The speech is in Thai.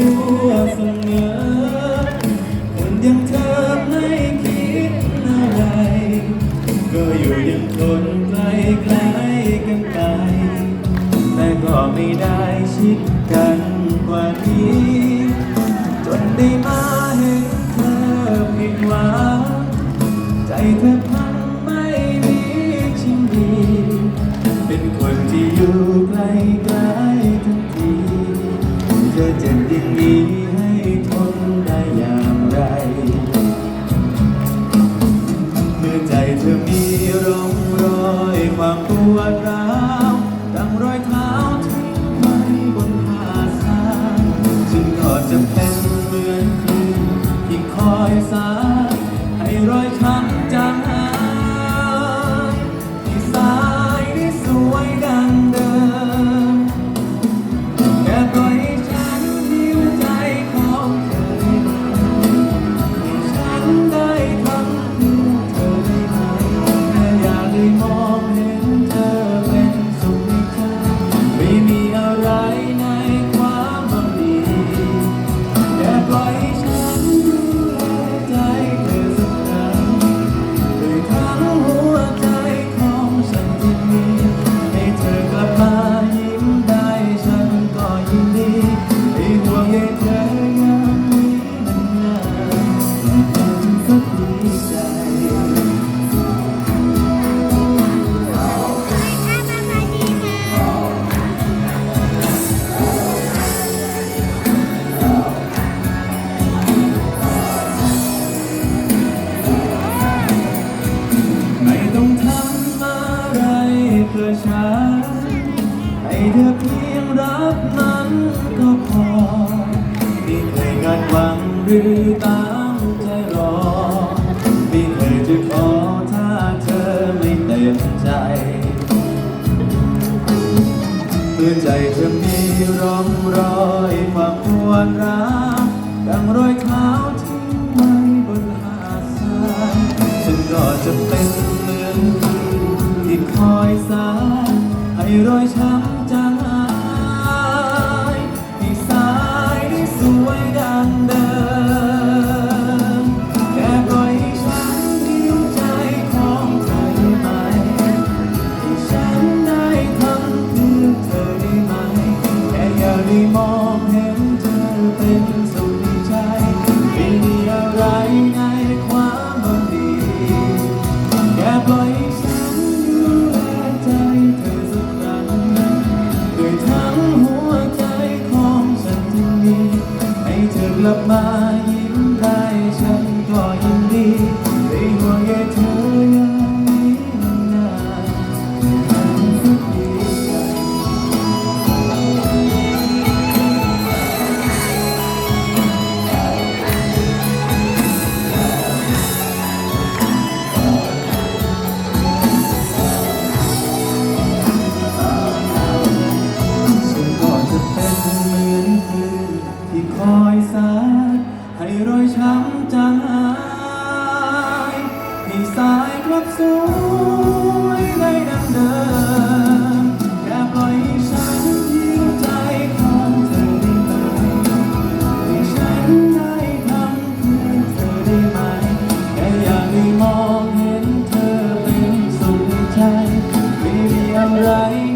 ตัวเสมอคนย่งเธอไม่คิดอะไร ก็อยู่ยังคนไกลไกลกันไป แต่ก็ไม่ได้ชิดกันกว่านี้ จนได้มาเห็นเธอผิดหวังใจเธอพังไม่มีชิ้ดี เป็นคนที่อยู่ไกล อ เธอเพียงรับมันก็พอไม่เคยคาดหวังหรือตั้งใจรอไม่เคยจะขอถ้าเธอไม่เต็มใจเมื่อใจเธอมีร่องรอยความปวดร้าวดังรอยเท้าทิ้งไว้บนหาดทรายฉันก็จะเป็นเหมือนคนที่คอยสาย ให้รอยช้ำจางหายที่สายที่สวยดังเดิม แค่ปล่อยให้ฉันดิ้วใจของเธอไหมให้ฉันได้ทำเพื่อเธอได้ไหม แค่อย่าได้มองเห็นเธอเป็นสุขในใจไม่มีอะไรในความบังดีแค่ปล่อย maglaman light.